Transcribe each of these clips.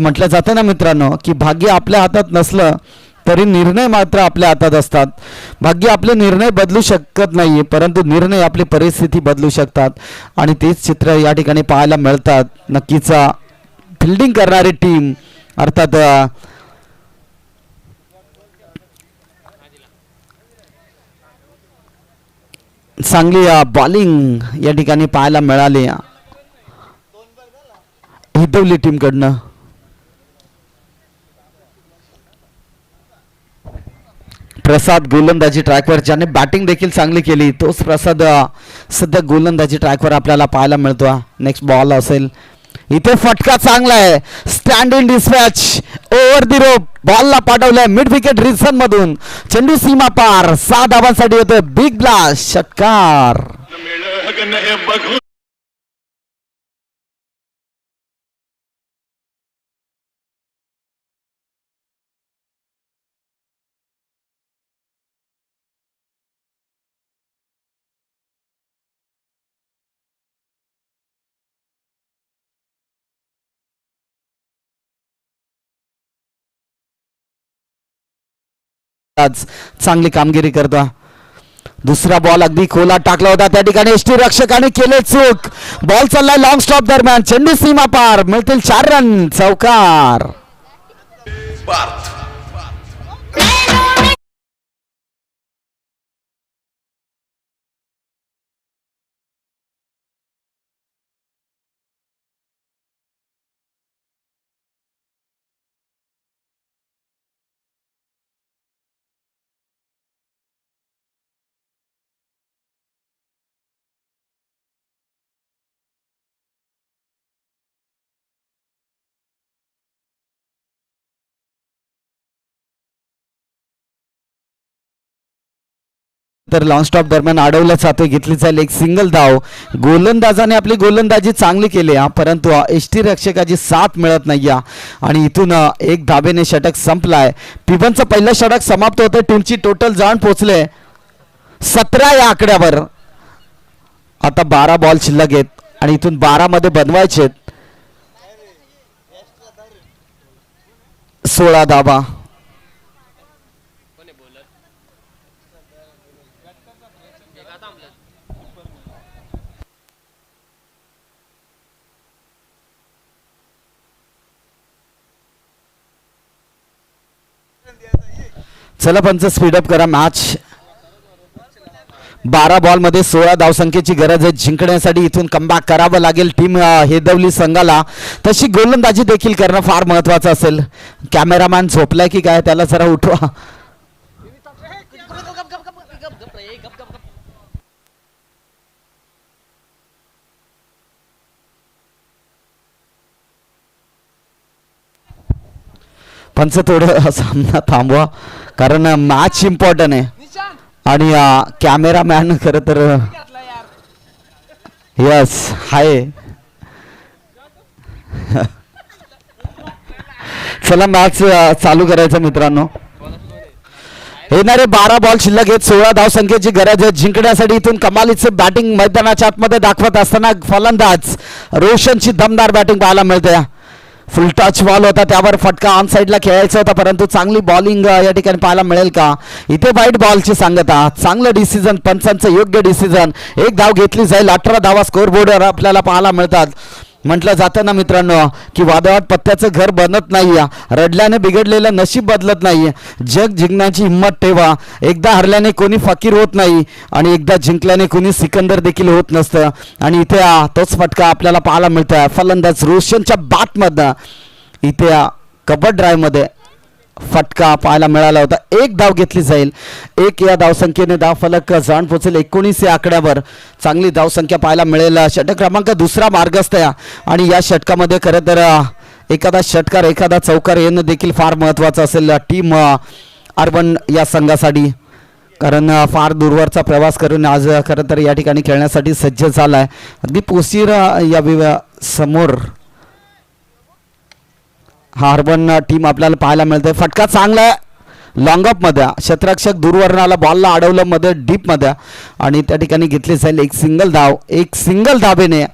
तर म्हटलं जातं ना मित्रांनो की भाग्य आपल्या हातात नसलं तरी निर्णय मात्र आपल्या हातात असतात. भाग्य आपले निर्णय बदलू शकत नाही परंतु निर्णय आपली परिस्थिती बदलू शकतात. आणि तेच चित्र या ठिकाणी पाहायला मिळतात. नक्कीच फिल्डिंग करणारी टीम अर्थात चांगली बॉलिंग या ठिकाणी पाहायला मिळाली. हिदवली टीमकडनं प्रसाद गोलंदाजी ट्रॅकवर ज्याने बॅटिंग देखील चांगली केली तोच प्रसाद सध्या गोलंदाजी ट्रॅकवर आपल्याला पाहायला मिळतो नेक्स्ट बॉल असेल. इथे फटका चांगला आहे. Stand in dispatch over the rope बॉलला पाठवलंय. मिड विकेट रिसन मधून. चेंडू सीमा पार. सहा धावांसाठी होतोय बिग ब्लास्ट षटकार. आज चांगली कामगिरी करतो. दुसरा बॉल अगदी खोला टाकला होता त्या ठिकाणी एस टी रक्षकाने केले चूक. बॉल चाललाय लॉंग स्टॉप दरम्यान. चेंडू सीमा पार मिळतील चार रन चौकार. तर लॉंग स्टॉप दरम्यान अडवलं जाते घेतली जाईल एक सिंगल धाव. गोलंदाजाने आपली गोलंदाजी चांगली केली हा परंतु एष्टी रक्षकाची साथ मिळत नाही आणि इथून एक धाबेने षटक संपलाय. पिबनचं पहिलं षटक समाप्त होतं टीमची टोटल जाण पोचले. सतरा या आकड्यावर. आता बारा बॉल शिल्लक आहेत आणि इथून बारा मध्ये बनवायचे सोळा धाबा चला पंच स्पीडअप करा मॅच बारा बॉलमध्ये सोळा धावसंख्येची गरज आहे. जिंकण्यासाठी इथून कमबॅक करावं लागेल. टीम हेदवली संघाला. तशी गोलंदाजी देखील करणं फार महत्वाचं असेल. कॅमेरामॅन झोपलाय की काय? त्याला जरा उठवा. पंच थोडं सामना थांबवा. कारण मॅच इम्पॉर्टंट आहे. आणि कॅमेरामॅन खरं तर यस हाय. चला मॅच चालू करायचं मित्रांनो. येणारे बारा बॉल शिल्लक आहेत. सोळा धाव संख्येची गरज आहे. जिंकण्यासाठी इथून कमालीचे बॅटिंग मैदानाच्या आतमध्ये दाखवत असताना फलंदाज रोशनची दमदार बॅटिंग पाहायला मिळते. फुल टच बॉल होता त्यावर फटका ऑन साईडला खेळायचा होता परंतु चांगली बॉलिंग या ठिकाणी पाहायला मिळेल का? इथे वाईट बॉलची सांगता. चांगलं डिसिजन पंचांचं योग्य डिसिजन एक धाव घेतली जाईल अठरा धावा स्कोरबोर्डवर आपल्याला पाहायला मिळतात. म्हटलं जातं ना मित्रांनो की वादळात पत्त्याचं घर बनत नाही रडल्याने बिघडलेलं नशीब बदलत नाही जग जिंकण्याची हिंमत ठेवा. एकदा हरल्याने कोणी फकीर होत नाही आणि एकदा जिंकल्याने कोणी सिकंदर देखील होत नसतं. आणि इथे तोच फटका आपल्याला पाहायला मिळतोय. फलंदाज रोशनच्या बातमधनं इथे आ, कबड ड्राईव्हमध्ये फटका पाहायला मिळाला होता. एक धाव घेतली जाईल. एक या धावसंख्येने धाव फलक जाण पोचेल एकोणीस या आकड्यावर चांगली धावसंख्या पाहायला मिळेल. षटक क्रमांक दुसरा मार्गस्थ या. आणि या षटकामध्ये खरं तर एखादा षटकार एखादा चौकार येणं देखील फार महत्त्वाचं असेल. टीम अर्बन या संघासाठी. कारण फार दूरवरचा प्रवास करून आज खरं तर या ठिकाणी खेळण्यासाठी सज्ज झाला आहे अगदी पोसीर या विवा समोर हार्बन टीम आपल्याला पाहायला मिळते फटका चांगला आहे. लॉंगमध्ये. दूरवर्णाला बॉलला अडवलं मध्ये डीपमध्ये. आणि त्या ठिकाणी घेतली जाईल एक सिंगल धाव. एक सिंगल धाबेने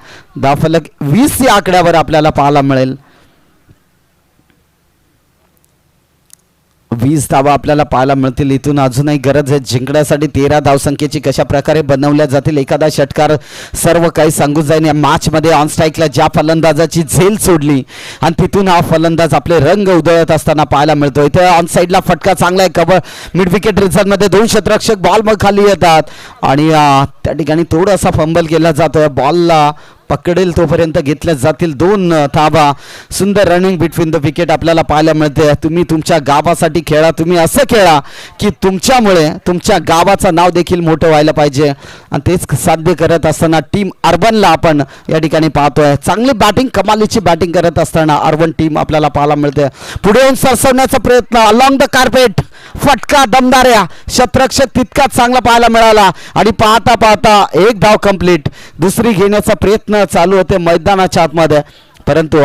धावफलक वीस या आकड्यावर आपल्याला पाहायला मिळेल. वीस धावा आपल्याला पाहायला मिळतील. इथून अजूनही गरज आहे. जिंकण्यासाठी तेरा धावसंख्येची कशा प्रकारे बनवल्या जातील? एखादा षटकार सर्व काही सांगून जाईन. या मॅचमध्ये ऑन स्ट्राईकला ज्या फलंदाजाची झेल सोडली आणि तिथून हा फलंदाज आपले रंग उधळत असताना पाहायला मिळतो. इथे ऑन साईडला फटका चांगला आहे. कबळ मिड विकेट रिझल्टमध्ये दोन क्षेत्ररक्षक बॉल मग खाली येतात. आणि त्या ठिकाणी थोडासा फंबल केला जातो बॉलला पकडेल तोपर्यंत घेतल्या जातील दोन थाबा सुंदर रनिंग बिटवीन द विकेट आपल्याला पाहायला मिळते. तुम्ही तुमच्या गावासाठी खेळा. तुम्ही असं खेळा की तुमच्यामुळे तुमच्या गावाचं नाव देखील मोठं व्हायला पाहिजे. आणि तेच साध्य करत असताना टीम अर्बनला आपण या ठिकाणी पाहतोय. चांगली बॅटिंग कमालीची बॅटिंग करत असताना अर्बन टीम आपल्याला पाहायला मिळते. पुढे येऊन सरसवण्याचा प्रयत्न. अलॉंग द कार्पेट फटका दमदाऱ्या. शत्रक्षक तितकाच चांगला पाहायला मिळाला. आणि पाहता पाहता एक धाव कंप्लीट दुसरी घेण्याचा प्रयत्न चालू होते मैदानाच्या आतमध्ये. परंतु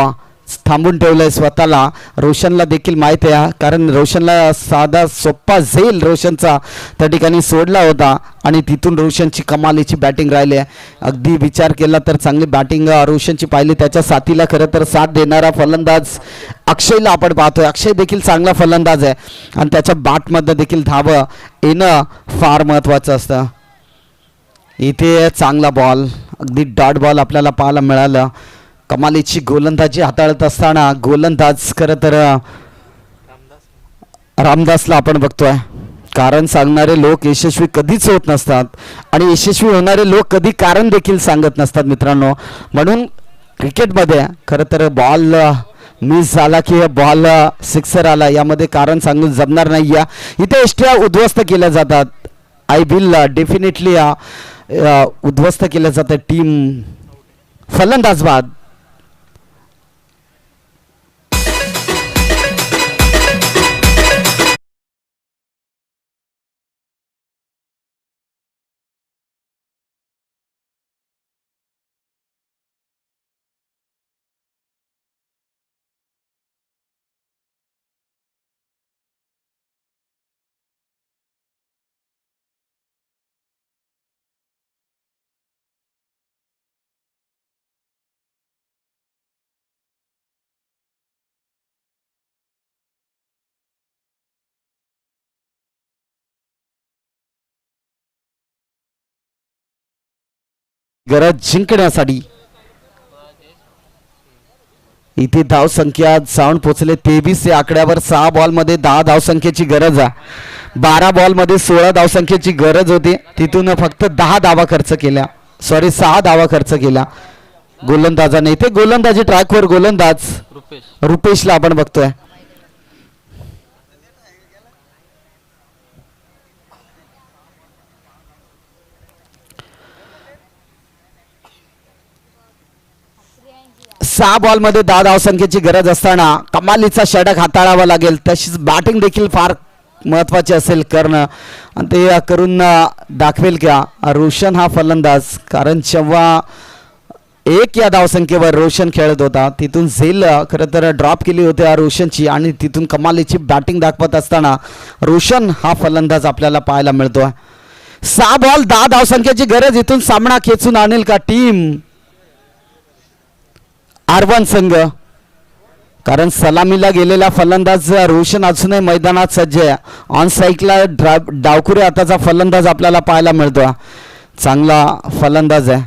थांबून ठेवलंय स्वतःला. रोशनला देखील माहिती आहे कारण रोशनला साधा सोप्पा झेल रोशनचा त्या ठिकाणी सोडला होता. आणि तिथून रोशनची कमालीची बॅटिंग राहिली आहे. अगदी विचार केला तर चांगली बॅटिंग रोशनची पाहिली. त्याच्या साथीला खरं तर साथ देणारा फलंदाज अक्षयला आपण पाहतोय. अक्षय देखील चांगला फलंदाज आहे. आणि त्याच्या बॅटमध्ये देखील धावं येणं फार महत्त्वाचं असतं. इथे चांगला बॉल अगदी डॉट बॉल आपल्याला पाहायला मिळालं. कमालीची गोलंदाजी हाताळत असताना गोलंदाज खरं तर रामदासला आपण बघतोय. कारण सांगणारे लोक यशस्वी कधीच होत नसतात आणि यशस्वी होणारे लोक कधी कारण देखील सांगत नसतात मित्रांनो. म्हणून क्रिकेटमध्ये खरं तर बॉल मिस झाला की बॉल सिक्सर आला यामध्ये कारण सांगून जमणार नाही या इथे एष्ट्या उद्ध्वस्त केल्या जातात. आय बिल डेफिनेटली उद्ध्वस्त केल्या जातं टीम फलंदाजबाद गरज जिंकण्यासाठी. इथे धाव संख्या जाऊन पोचले. तेवीस या आकड्यावर सहा बॉलमध्ये दहा धावसंख्येची गरज आहे. बारा बॉलमध्ये सोळा धावसंख्येची गरज होती. तिथून फक्त दहा धावा खर्च केल्या. सॉरी सहा धावा खर्च केल्या. गोलंदाजाने. इथे गोलंदाजी ट्रॅकवर गोलंदाज रुपेश. रुपेशला आपण बघतोय. सहा बॉलमध्ये दहा धावसंख्येची गरज असताना कमालीचा षटक हाताळावा लागेल. तशीच बॅटिंग देखील फार महत्वाची असेल करणं. आणि ते करून दाखवेल का? रोशन हा फलंदाज. कारण जेव्हा एक या धावसंख्येवर रोशन खेळत होता तिथून झेल खरं तर ड्रॉप केली होती या रोशनची आणि तिथून कमालीची बॅटिंग दाखवत असताना रोशन हा फलंदाज आपल्याला पाहायला मिळतो सहा बॉल दहा धावसंख्येची गरज. इथून सामना खेचून आणेल का टीम आरवन संघ. कारण सलामीला गेलेला फलंदाज रोशन अजूनही मैदानात सज्ज आहे. ऑन साईकला ड्रा डावकुरे आताचा फलंदाज आपल्याला पाहायला मिळतो चांगला फलंदाज आहे.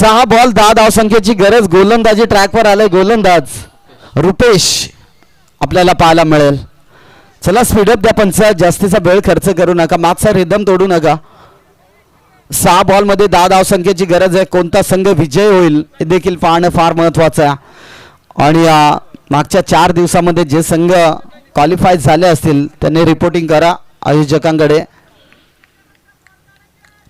सहा बॉल दहा धावसंख्येची गरज गोलंदाजी ट्रॅकवर आलंय गोलंदाज. रुपेश आपल्याला पाहायला मिळेल. चला स्पीडअप द्या पंचा जास्तीचा वेळ खर्च करू नका मागचा रिदम तोडू नका. सहा बॉलमध्ये दहा धावसंख्येची गरज आहे कोणता संघ विजय होईल हे देखील पाहणं फार महत्त्वाचं आहे. आणि मागच्या चार दिवसामध्ये जे संघ क्वालिफाय झाले असतील त्यांनी रिपोर्टिंग करा आयोजकांकडे.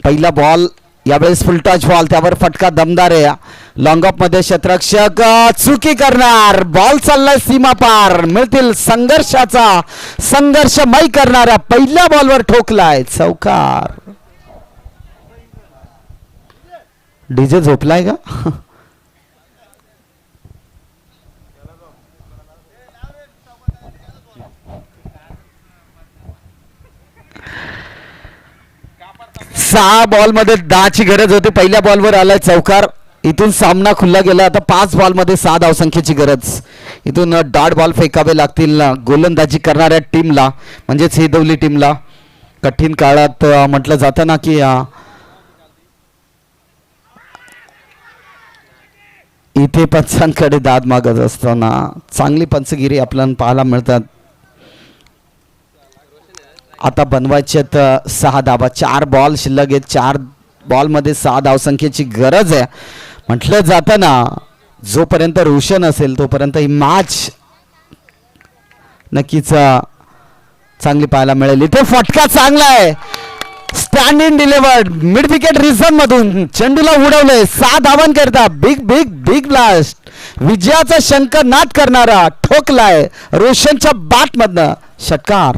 पहिला बॉल यावेळेस फुलटॉच बॉल त्यावर फटका दमदार आहे. लॉंग ऑफमध्ये शत्रक्षक चुकी करणार. बॉल चाललाय सीमा पार. मिळतील संघर्षाचा संघर्षमय करणाऱ्या पहिल्या बॉलवर ठोकलाय चौकार. डीजे झोपलाय का? सहा बॉलमध्ये दहाची गरज होती. पहिल्या बॉलवर आलाय चौकार. इथून सामना खुल्ला गेला. आता पाच बॉलमध्ये सहा धावसंख्येची गरज. इथून डाट बॉल फेकावे लागतील. गोलंदाजी करणाऱ्या टीमला म्हणजेच हिदवली टीमला कठीण काळात म्हटलं जातं ना की इथे पंचांकडे दाद मागत असताना चांगली पंचगिरी आपल्याला पाहायला मिळतात. आता बनवायचे आहेत सहा धाबा चार बॉल शिल्लक आहेत. चार बॉलमध्ये सहा धावसंख्येची गरज आहे. म्हटलं जातं ना जोपर्यंत रोशन असेल तोपर्यंत ही मॅच नक्कीच चांगली पाहायला मिळेल. इथे फटका चांगला आहे. Stand in delivered mid wicket reserve मधून चेंडूला उडवलंय. सहा धावन करता बिग बिग बिग ब्लास्ट विजयाचा शंकर नाट करणारा ठोकलाय रोशनच्या बाटमधनं षटकार.